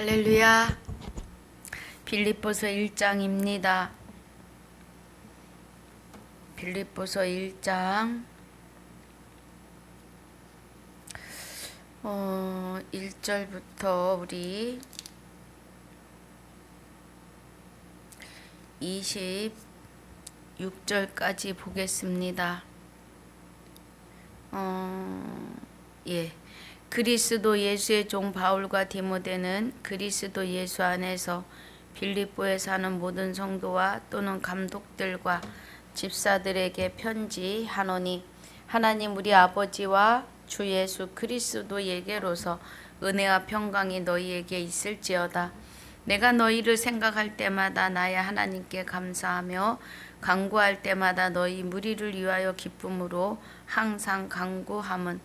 할렐루야. 빌립보서 1장입니다. 빌립보서 1장 어, 1절부터 우리 26절까지 보겠습니다. 어, 예. 그리스도 예수의 종 바울과 디모데는 그리스도 예수 안에서 빌립보에 사는 모든 성도와 또는 감독들과 집사들에게 편지하노니 하나님 우리 아버지와 주 예수 그리스도에게로서 은혜와 평강이 너희에게 있을지어다. 내가 너희를 생각할 때마다 나의 하나님께 감사하며 간구할 때마다 너희 무리를 위하여 기쁨으로 항상 간구함은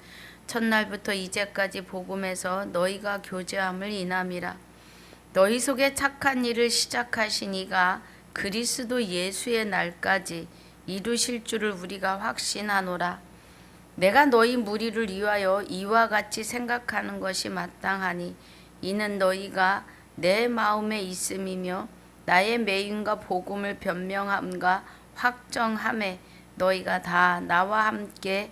첫날부터 이제까지 복음에서 너희가 교제함을 인함이라. 너희 속에 착한 일을 시작하신 이가 그리스도 예수의 날까지 이루실 줄을 우리가 확신하노라. 내가 너희 무리를 위하여 이와 같이 생각하는 것이 마땅하니 이는 너희가 내 마음에 있음이며 나의 매임과 복음을 변명함과 확정함에 너희가 다 나와 함께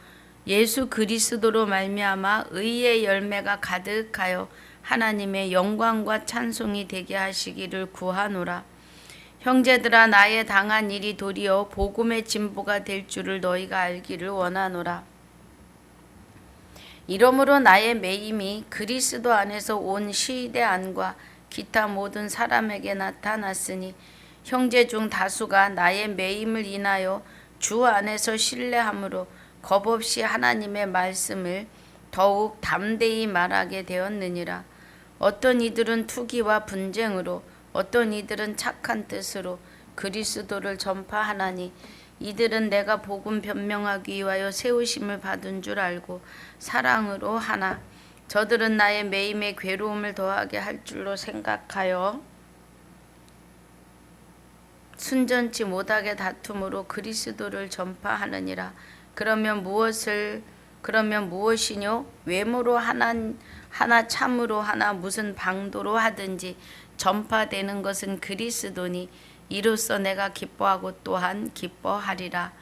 예수 그리스도로 말미암아 의의 열매가 가득하여 하나님의 영광과 찬송이 되게 하시기를 구하노라. 형제들아 나의 당한 일이 도리어 복음의 진보가 될 줄을 너희가 알기를 원하노라. 이러므로 나의 매임이 그리스도 안에서 온 시대 안과 기타 모든 사람에게 나타났으니 형제 중 다수가 나의 매임을 인하여 주 안에서 신뢰함으로 겁 없이 하나님의 말씀을 더욱 담대히 말하게 되었느니라. 어떤 이들은 투기와 분쟁으로 어떤 이들은 착한 뜻으로 그리스도를 전파하나니 이들은 내가 복음 변명하기 위하여 세우심을 받은 줄 알고 사랑으로 하나 저들은 나의 매임에 괴로움을 더하게 할 줄로 생각하여 순전치 못하게 다툼으로 그리스도를 전파하느니라 그러면 무엇을 그러면 무엇이뇨 외모로 하나 하나 참으로 하나 무슨 방도로 하든지 전파되는 것은 그리스도니 이로써 내가 기뻐하고 또한 기뻐하리라.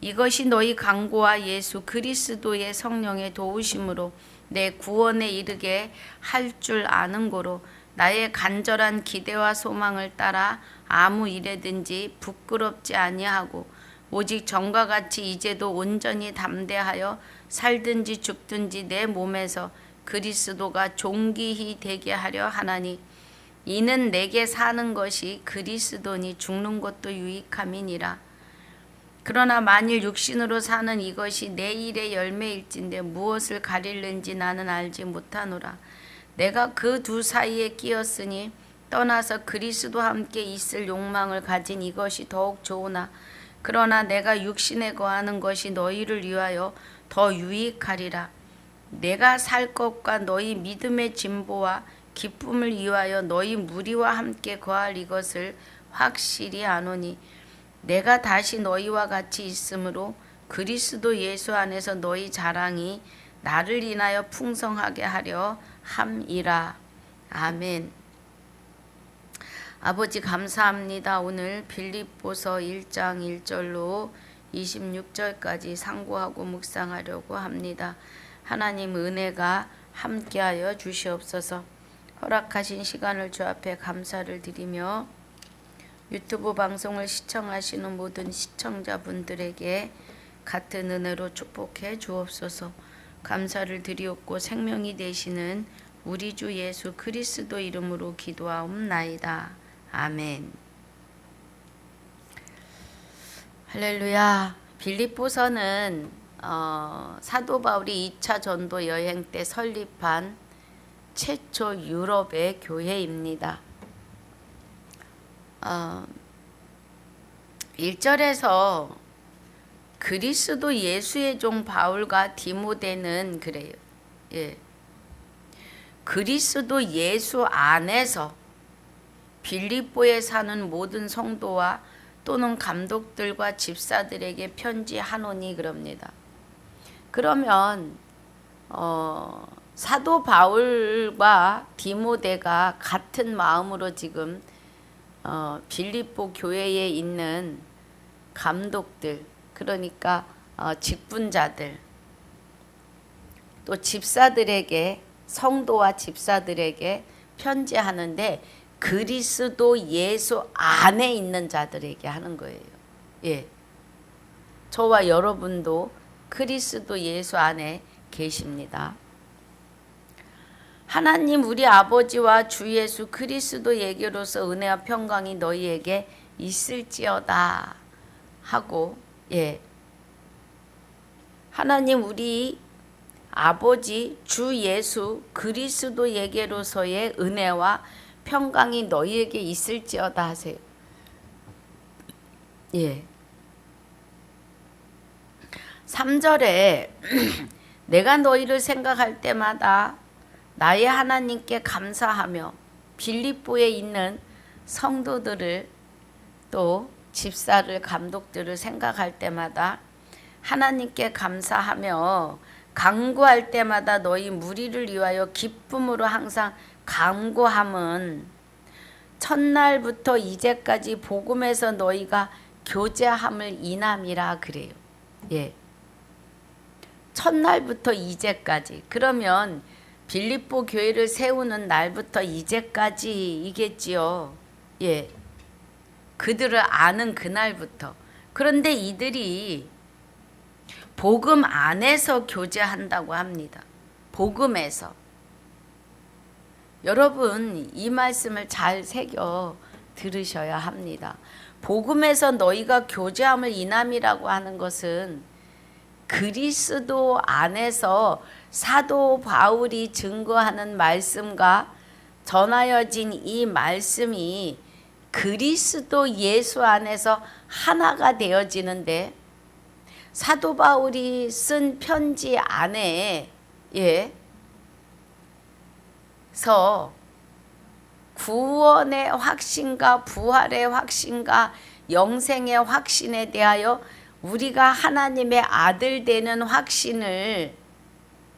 이것이 너희 강구와 예수 그리스도의 성령의 도우심으로 내 구원에 이르게 할 줄 아는 고로 나의 간절한 기대와 소망을 따라 아무 일에든지 부끄럽지 아니하고 오직 전과 같이 이제도 온전히 담대하여 살든지 죽든지 내 몸에서 그리스도가 존귀히 되게 하려 하나니 이는 내게 사는 것이 그리스도니 죽는 것도 유익함이니라. 그러나 만일 육신으로 사는 이것이 내 일의 열매일진데 무엇을 가릴는지 나는 알지 못하노라. 내가 그 두 사이에 끼었으니 떠나서 그리스도와 함께 있을 욕망을 가진 이것이 더욱 좋으나 그러나 내가 육신에 거하는 것이 너희를 위하여 더 유익하리라. 내가 살 것과 너희 믿음의 진보와 기쁨을 위하여 너희 무리와 함께 거할 이것을 확실히 아노니 내가 다시 너희와 같이 있으므로 그리스도 예수 안에서 너희 자랑이 나를 인하여 풍성하게 하려 함이라. 아멘. 아버지 감사합니다. 오늘 빌립보서 1장 1절로 26절까지 상고하고 묵상하려고 합니다. 하나님 은혜가 함께하여 주시옵소서. 허락하신 시간을 주 앞에 감사를 드리며 유튜브 방송을 시청하시는 모든 시청자분들에게 같은 은혜로 축복해 주옵소서. 감사를 드리옵고 생명이 되시는 우리 주 예수 그리스도 이름으로 기도하옵나이다. 아멘. 할렐루야. 빌립보서는 어, 사도 바울이 2차 전도 여행 때 설립한 최초 유럽의 교회입니다. 어, 1절에서 그리스도 예수의 종 바울과 디모데는 그래요. 예. 그리스도 예수 안에서 빌립보에 사는 모든 성도와 또는 감독들과 집사들에게 편지하노니 그럽니다. 그러면 어, 사도 바울과 디모데가 같은 마음으로 지금 어, 빌립보 교회에 있는 감독들 그러니까 어, 직분자들 또 집사들에게 성도와 집사들에게 편지하는데 그리스도 예수 안에 있는 자들에게 하는 거예요. 예. 저와 여러분도 그리스도 예수 안에 계십니다. 하나님 우리 아버지와 주 예수 그리스도에게로서 은혜와 평강이 너희에게 있을지어다 하고 예. 하나님 우리 아버지 주 예수 그리스도에게로서의 은혜와 평강이 너희에게 있을지어다 하세요. 예. 3절에 내가 너희를 생각할 때마다 나의 하나님께 감사하며 빌립보에 있는 성도들을 또 집사를 감독들을 생각할 때마다 하나님께 감사하며 강구할 때마다 너희 무리를 위하여 기쁨으로 항상 강구함은 첫날부터 이제까지 복음에서 너희가 교제함을 인함이라 그래요. 예. 첫날부터 이제까지. 그러면 빌립보 교회를 세우는 날부터 이제까지이겠지요. 예. 그들을 아는 그날부터. 그런데 이들이 복음 안에서 교제한다고 합니다. 복음에서. 여러분, 이 말씀을 잘 새겨 들으셔야 합니다. 복음에서 너희가 교제함을 인함이라고 하는 것은 그리스도 안에서 사도 바울이 증거하는 말씀과 전하여진 이 말씀이 그리스도 예수 안에서 하나가 되어지는데 사도 바울이 쓴 편지 안에 예. 서 구원의 확신과 부활의 확신과 영생의 확신에 대하여 우리가 하나님의 아들 되는 확신을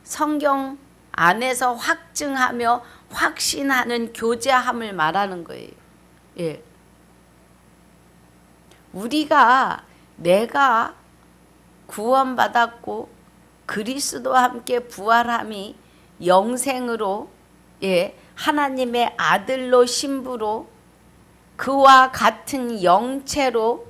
성경 안에서 확증하며 확신하는 교제함을 말하는 거예요. 예. 우리가 내가 구원받았고 그리스도와 함께 부활함이 영생으로 예, 하나님의 아들로 신부로 그와 같은 영체로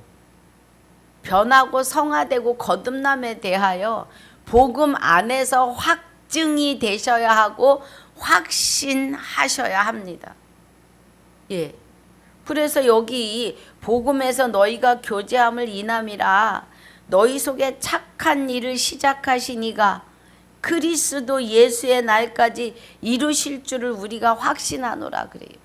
변하고 성화되고 거듭남에 대하여 복음 안에서 확증이 되셔야 하고 확신하셔야 합니다. 예. 그래서 여기 복음에서 너희가 교제함을 인함이라 너희 속에 착한 일을 시작하신 이가 그리스도 예수의 날까지 이루실 줄을 우리가 확신하노라 그래요.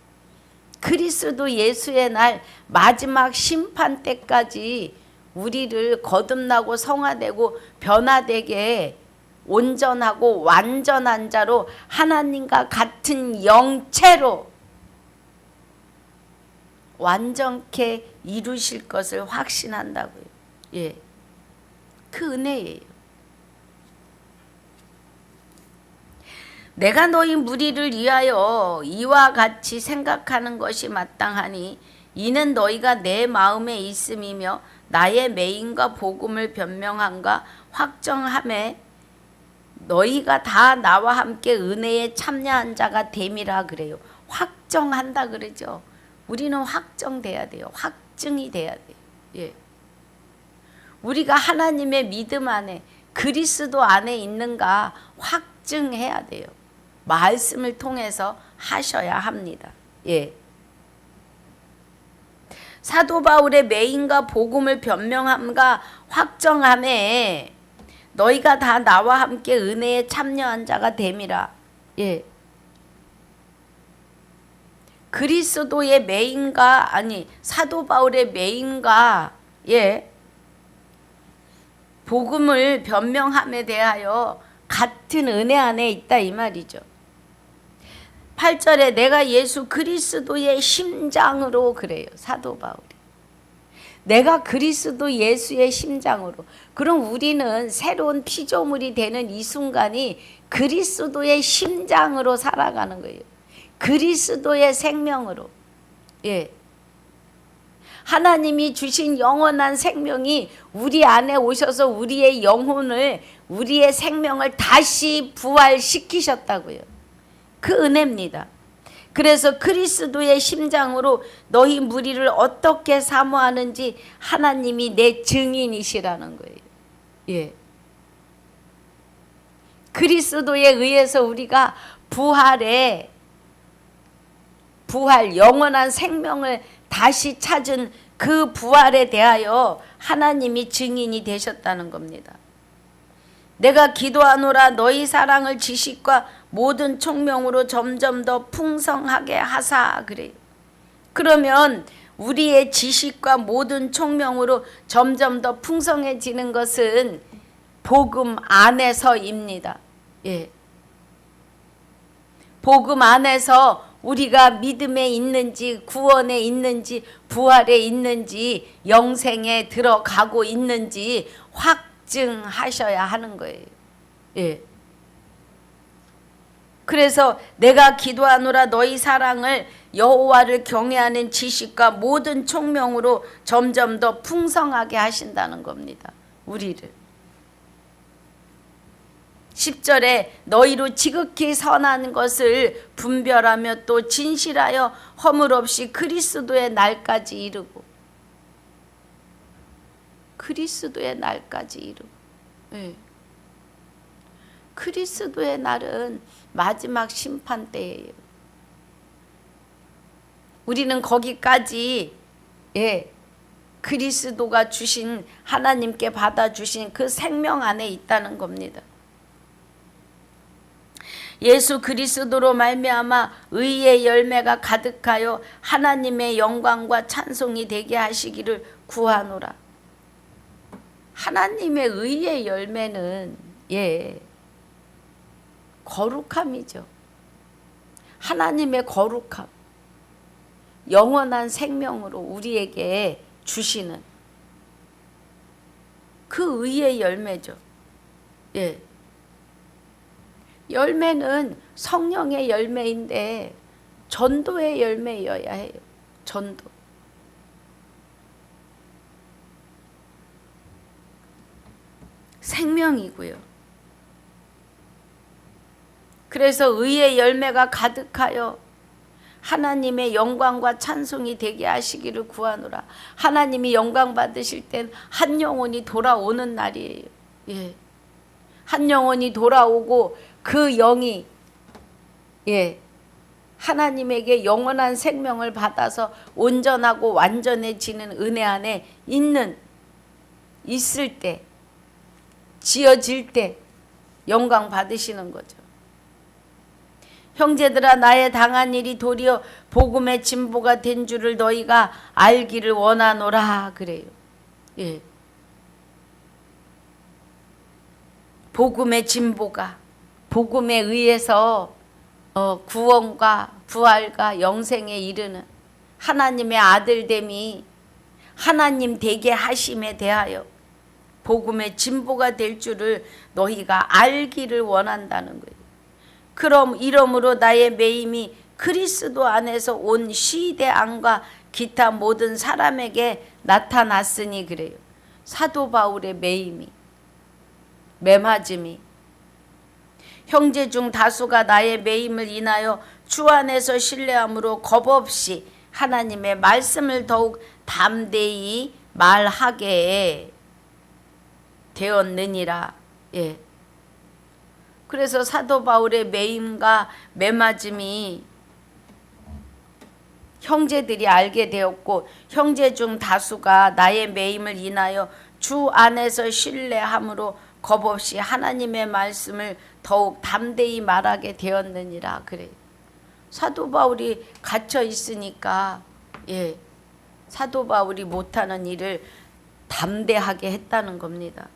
그리스도 예수의 날 마지막 심판 때까지 우리를 거듭나고 성화되고 변화되게 온전하고 완전한 자로 하나님과 같은 영체로 완전케 이루실 것을 확신한다고요. 예. 그 은혜예요. 내가 너희 무리를 위하여 이와 같이 생각하는 것이 마땅하니 이는 너희가 내 마음에 있음이며 나의 메인과 복음을 변명함과 확정함에 너희가 다 나와 함께 은혜에 참여한 자가 됨이라 그래요. 확정한다 그러죠. 우리는 확정돼야 돼요. 확증이 돼야 돼요. 예. 우리가 하나님의 믿음 안에 그리스도 안에 있는가 확증해야 돼요. 말씀을 통해서 하셔야 합니다. 예. 사도 바울의 메인과 복음을 변명함과 확정함에 너희가 다 나와 함께 은혜에 참여한 자가 됨이라. 예. 그리스도의 메인과 아니 사도 바울의 메인과 예. 복음을 변명함에 대하여 같은 은혜 안에 있다 이 말이죠. 8절에 내가 예수 그리스도의 심장으로 그래요. 사도 바울이. 내가 그리스도 예수의 심장으로. 그럼 우리는 새로운 피조물이 되는 이 순간이 그리스도의 심장으로 살아가는 거예요. 그리스도의 생명으로. 예. 하나님이 주신 영원한 생명이 우리 안에 오셔서 우리의 영혼을, 우리의 생명을 다시 부활시키셨다고요. 그 은혜입니다. 그래서 그리스도의 심장으로 너희 무리를 어떻게 사모하는지 하나님이 내 증인이시라는 거예요. 예. 그리스도에 의해서 우리가 부활에 부활 영원한 생명을 다시 찾은 그 부활에 대하여 하나님이 증인이 되셨다는 겁니다. 내가 기도하노라 너희 사랑을 지식과 모든 총명으로 점점 더 풍성하게 하사 그래요. 그러면 우리의 지식과 모든 총명으로 점점 더 풍성해지는 것은 복음 안에서입니다. 예. 복음 안에서 우리가 믿음에 있는지 구원에 있는지 부활에 있는지 영생에 들어가고 있는지 확증하셔야 하는 거예요. 예. 그래서 내가 기도하노라 너희 사랑을 여호와를 경외하는 지식과 모든 총명으로 점점 더 풍성하게 하신다는 겁니다. 우리를. 10절에 너희로 지극히 선한 것을 분별하며 또 진실하여 허물 없이 그리스도의 날까지 이르고 그리스도의 날까지 이르고 예. 그리스도의 날은 마지막 심판 때예요. 우리는 거기까지 예. 그리스도가 주신 하나님께 받아 주신 그 생명 안에 있다는 겁니다. 예수 그리스도로 말미암아 의의 열매가 가득하여 하나님의 영광과 찬송이 되게 하시기를 구하노라. 하나님의 의의 열매는 예 거룩함이죠. 하나님의 거룩함. 영원한 생명으로 우리에게 주시는 그 의의 열매죠. 예. 열매는 성령의 열매인데 전도의 열매여야 해요. 전도. 생명이고요. 그래서 의의 열매가 가득하여 하나님의 영광과 찬송이 되게 하시기를 구하노라. 하나님이 영광 받으실 땐 한 영혼이 돌아오는 날이에요. 예. 한 영혼이 돌아오고 그 영이 예. 하나님에게 영원한 생명을 받아서 온전하고 완전해지는 은혜 안에 있는 있을 때 지어질 때 영광 받으시는 거죠. 형제들아 나의 당한 일이 도리어 복음의 진보가 된 줄을 너희가 알기를 원하노라 그래요. 예. 복음의 진보가 복음에 의해서 어, 구원과 부활과 영생에 이르는 하나님의 아들됨이 하나님 되게 하심에 대하여 복음의 진보가 될 줄을 너희가 알기를 원한다는 거예요. 그럼 이러므로 나의 매임이 그리스도 안에서 온 시대 안과 기타 모든 사람에게 나타났으니 그래요. 사도 바울의 매임이 매맞음이 형제 중 다수가 나의 매임을 인하여 주 안에서 신뢰함으로 겁 없이 하나님의 말씀을 더욱 담대히 말하게 되었느니라. 예. 그래서 사도 바울의 매임과 매맞음이 형제들이 알게 되었고 형제 중 다수가 나의 매임을 인하여 주 안에서 신뢰함으로 겁 없이 하나님의 말씀을 더욱 담대히 말하게 되었느니라 그래. 사도 바울이 갇혀 있으니까 예. 사도 바울이 못하는 일을 담대하게 했다는 겁니다.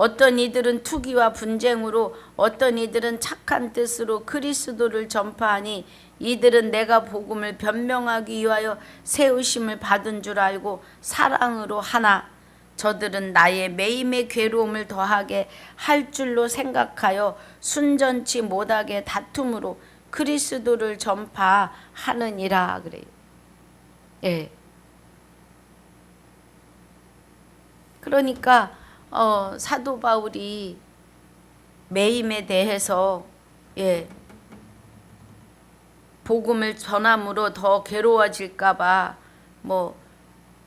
어떤 이들은 투기와 분쟁으로 어떤 이들은 착한 뜻으로 그리스도를 전파하니 이들은 내가 복음을 변명하기 위하여 세우심을 받은 줄 알고 사랑으로 하나 저들은 나의 매임의 괴로움을 더하게 할 줄로 생각하여 순전치 못하게 다툼으로 그리스도를 전파하느니라 그래요. 예. 그러니까 어, 사도 바울이 매임에 대해서 예. 복음을 전함으로 더 괴로워질까봐 뭐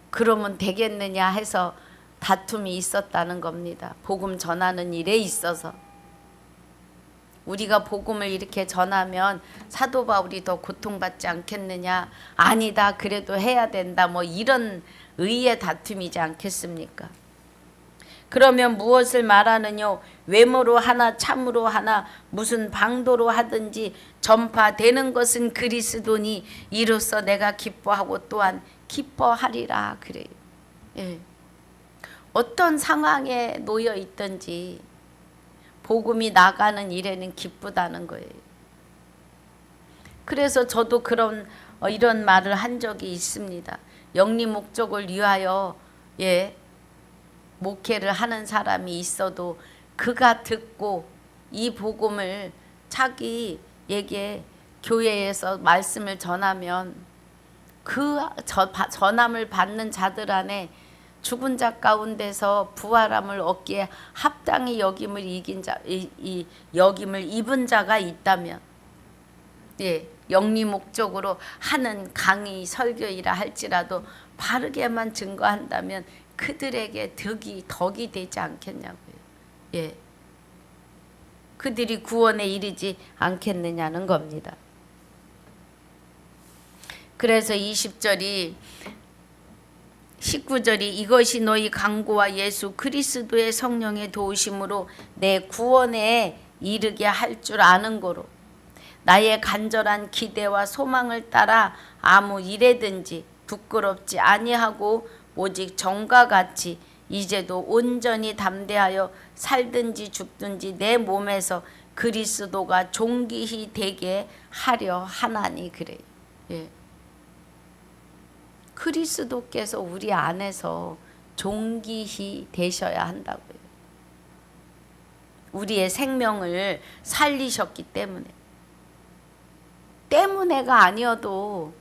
그러면 되겠느냐 해서 다툼이 있었다는 겁니다. 복음 전하는 일에 있어서 우리가 복음을 이렇게 전하면 사도 바울이 더 고통받지 않겠느냐? 아니다. 그래도 해야 된다. 뭐 이런 의의 다툼이지 않겠습니까? 그러면 무엇을 말하느뇨? 외모로 하나 참으로 하나 무슨 방도로 하든지 전파되는 것은 그리스도니 이로써 내가 기뻐하고 또한 기뻐하리라 그래요. 예. 어떤 상황에 놓여 있든지 복음이 나가는 일에는 기쁘다는 거예요. 그래서 저도 그런 어, 이런 말을 한 적이 있습니다. 영리 목적을 위하여 예 목회를 하는 사람이 있어도 그가 듣고 이 복음을 자기에게 교회에서 말씀을 전하면 그 전함을 받는 자들 안에 죽은 자 가운데서 부활함을 얻기에 합당히 여김을 이긴 자, 이, 이 여김을 입은 자가 있다면, 예, 영리 목적으로 하는 강의 설교이라 할지라도 바르게만 증거한다면 그들에게 덕이 덕이 되지 않겠냐고요. 예, 그들이 구원에 이르지 않겠느냐는 겁니다. 그래서 20절이 19절이 이것이 너희 강구와 예수 그리스도의 성령의 도우심으로 내 구원에 이르게 할 줄 아는 거로 나의 간절한 기대와 소망을 따라 아무 일에든지 부끄럽지 아니하고 오직 정과 같이 이제도 온전히 담대하여 살든지 죽든지 내 몸에서 그리스도가 존귀히 되게 하려 하나니 그래요. 예. 그리스도께서 우리 안에서 존귀히 되셔야 한다고요. 우리의 생명을 살리셨기 때문에. 때문에가 아니어도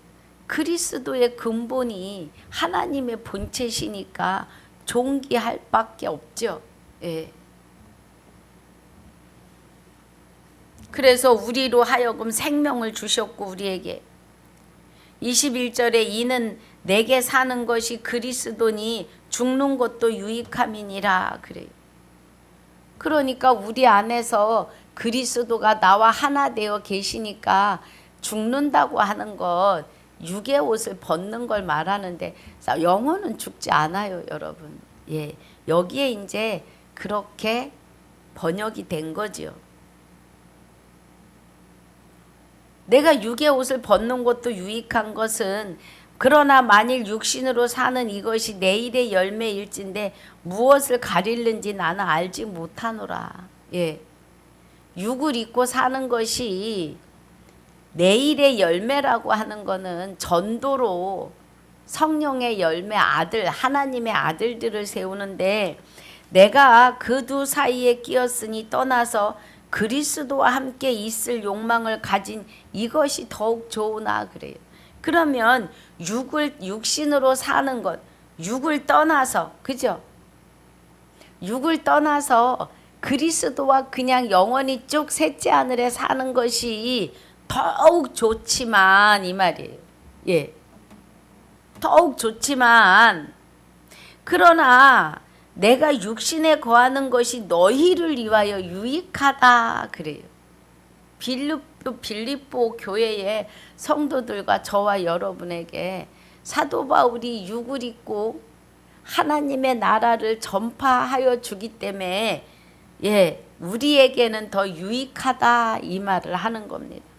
그리스도의 근본이 하나님의 본체시니까 존귀할 밖에 없죠. 예. 그래서 우리로 하여금 생명을 주셨고 우리에게 21절에 이는 내게 사는 것이 그리스도니 죽는 것도 유익함이니라 그래요. 그러니까 우리 안에서 그리스도가 나와 하나 되어 계시니까 죽는다고 하는 것 육의 옷을 벗는 걸 말하는데 영혼은 죽지 않아요, 여러분. 예. 여기에 이제 그렇게 번역이 된 거지요. 내가 육의 옷을 벗는 것도 유익한 것은 그러나 만일 육신으로 사는 이것이 내일의 열매일진데 무엇을 가릴는지 나는 알지 못하노라. 예. 육을 입고 사는 것이 내일의 열매라고 하는 거는 전도로 성령의 열매 아들 하나님의 아들들을 세우는데 내가 그 두 사이에 끼었으니 떠나서 그리스도와 함께 있을 욕망을 가진 이것이 더욱 좋으나 그래요. 그러면 육을 육신으로 사는 것, 육을 떠나서 그죠? 육을 떠나서 그리스도와 그냥 영원히 쭉 셋째 하늘에 사는 것이 더욱 좋지만 이 말이에요. 예. 더욱 좋지만 그러나 내가 육신에 거하는 것이 너희를 위하여 유익하다 그래요. 빌립보, 빌립보 교회의 성도들과 저와 여러분에게 사도 바울이 육을 입고 하나님의 나라를 전파하여 주기 때문에 예, 우리에게는 더 유익하다 이 말을 하는 겁니다.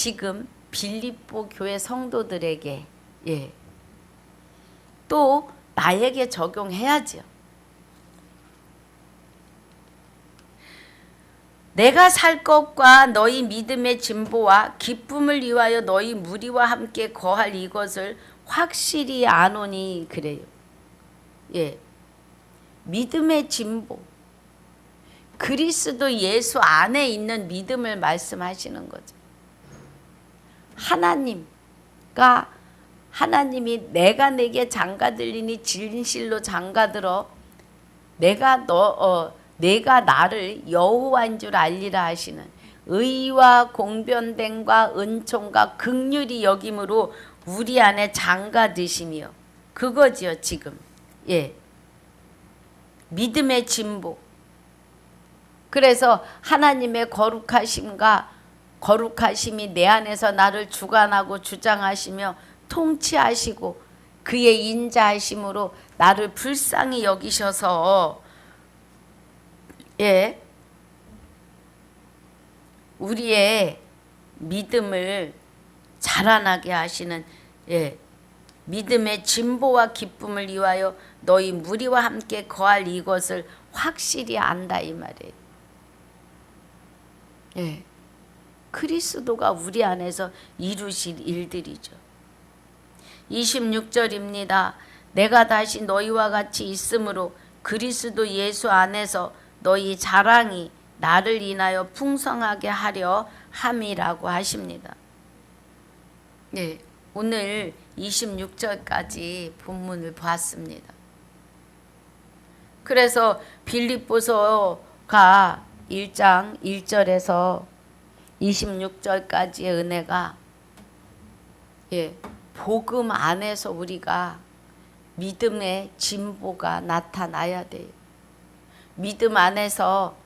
지금 빌립보 교회 성도들에게 예. 또 나에게 적용해야지요. 내가 살 것과 너희 믿음의 진보와 기쁨을 위하여 너희 무리와 함께 거할 이것을 확실히 아노니 그래요. 예. 믿음의 진보. 그리스도 예수 안에 있는 믿음을 말씀하시는 거죠. 하나님과 하나님이 내가 내게 장가 들리니 진실로 장가 들어. 내가 너 어, 내가 나를 여호와인 줄 알리라 하시는 의와 공변됨과 은총과 극률이 여김으로 우리 안에 장가 드시며 그거지요 지금. 예. 믿음의 진보. 그래서 하나님의 거룩하심과 거룩하심이 내 안에서 나를 주관하고 주장하시며 통치하시고 그의 인자하심으로 나를 불쌍히 여기셔서 예 우리의 믿음을 자라나게 하시는 예 믿음의 진보와 기쁨을 위하여 너희 무리와 함께 거할 이것을 확실히 안다 이 말이에요. 예. 그리스도가 우리 안에서 이루실 일들이죠. 26절입니다. 내가 다시 너희와 같이 있으므로 그리스도 예수 안에서 너희 자랑이 나를 인하여 풍성하게 하려 함이라고 하십니다. 네, 오늘 26절까지 본문을 보았습니다. 그래서 빌립보서가 1장 1절에서 26절까지의 은혜가 예, 복음 안에서 우리가 믿음의 진보가 나타나야 돼요. 믿음 안에서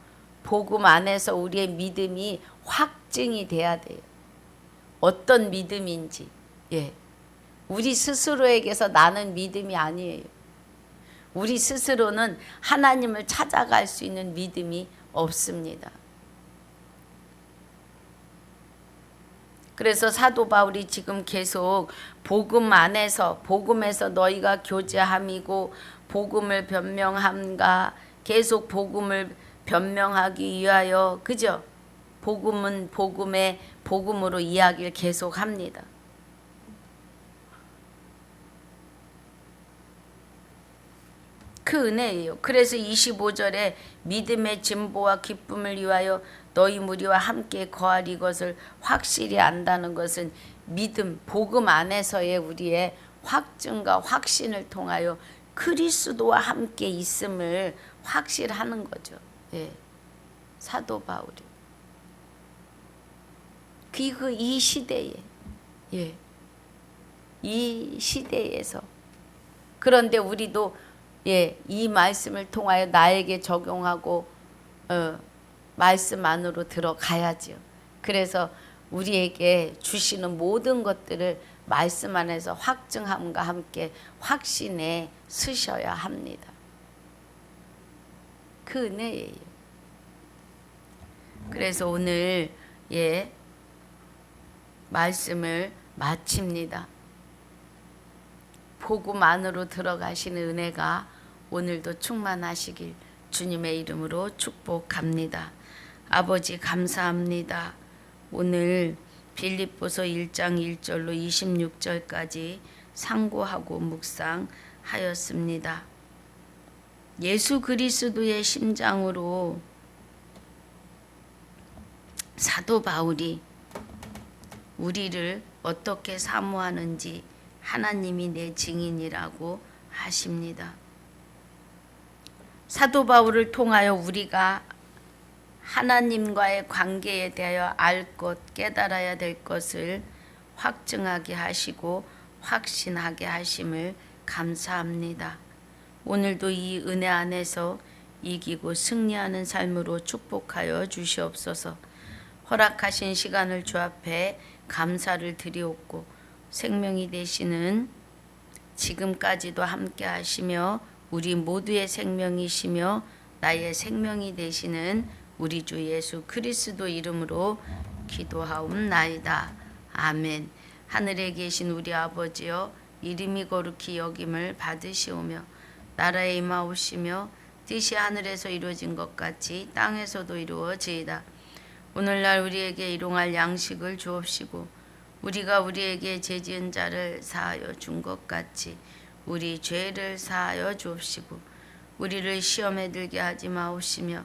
복음 안에서 우리의 믿음이 확증이 돼야 돼요. 어떤 믿음인지. 예. 우리 스스로에게서 나는 믿음이 아니에요. 우리 스스로는 하나님을 찾아갈 수 있는 믿음이 없습니다. 그래서 사도 바울이 지금 계속 복음 안에서 복음에서 너희가 교제함이고 복음을 변명함과 계속 복음을 변명하기 위하여 그죠? 복음은 복음의 복음으로 이야기를 계속합니다. 그 은혜예요. 그래서 25절에 믿음의 진보와 기쁨을 위하여 너희 무리와 함께 거할 이것을 확실히 안다는 것은 믿음, 복음 안에서의 우리의 확증과 확신을 통하여 그리스도와 함께 있음을 확실하는 거죠. 예. 사도 바울이. 그이 시대에 예. 이 시대에서 그런데 우리도 예, 이 말씀을 통하여 나에게 적용하고 어, 말씀 안으로 들어가야지요. 그래서 우리에게 주시는 모든 것들을 말씀 안에서 확증함과 함께 확신에 쓰셔야 합니다. 그 은혜예요. 그래서 오늘 예 말씀을 마칩니다. 복음 안으로 들어가시는 은혜가 오늘도 충만하시길 주님의 이름으로 축복합니다. 아버지 감사합니다. 오늘 빌립보서 1장 1절로 26절까지 상고하고 묵상하였습니다. 예수 그리스도의 심장으로 사도 바울이 우리를 어떻게 사모하는지 하나님이 내 증인이라고 하십니다. 사도 바울을 통하여 우리가 하나님과의 관계에 대하여 알 것, 깨달아야 될 것을 확증하게 하시고 확신하게 하심을 감사합니다. 오늘도 이 은혜 안에서 이기고 승리하는 삶으로 축복하여 주시옵소서. 허락하신 시간을 주 앞에 감사를 드리옵고 생명이 되시는 지금까지도 함께 하시며 우리 모두의 생명이시며 나의 생명이 되시는 우리 주 예수 그리스도 이름으로 기도하옵나이다. 아멘. 하늘에 계신 우리 아버지여 이름이 거룩히 여김을 받으시오며 나라에 임하오시며 뜻이 하늘에서 이루어진 것 같이 땅에서도 이루어지이다. 오늘날 우리에게 일용할 양식을 주옵시고 우리가 우리에게 죄지은 자를 사하여 준 것 같이 우리 죄를 사하여 주옵시고 우리를 시험에 들게 하지 마옵시며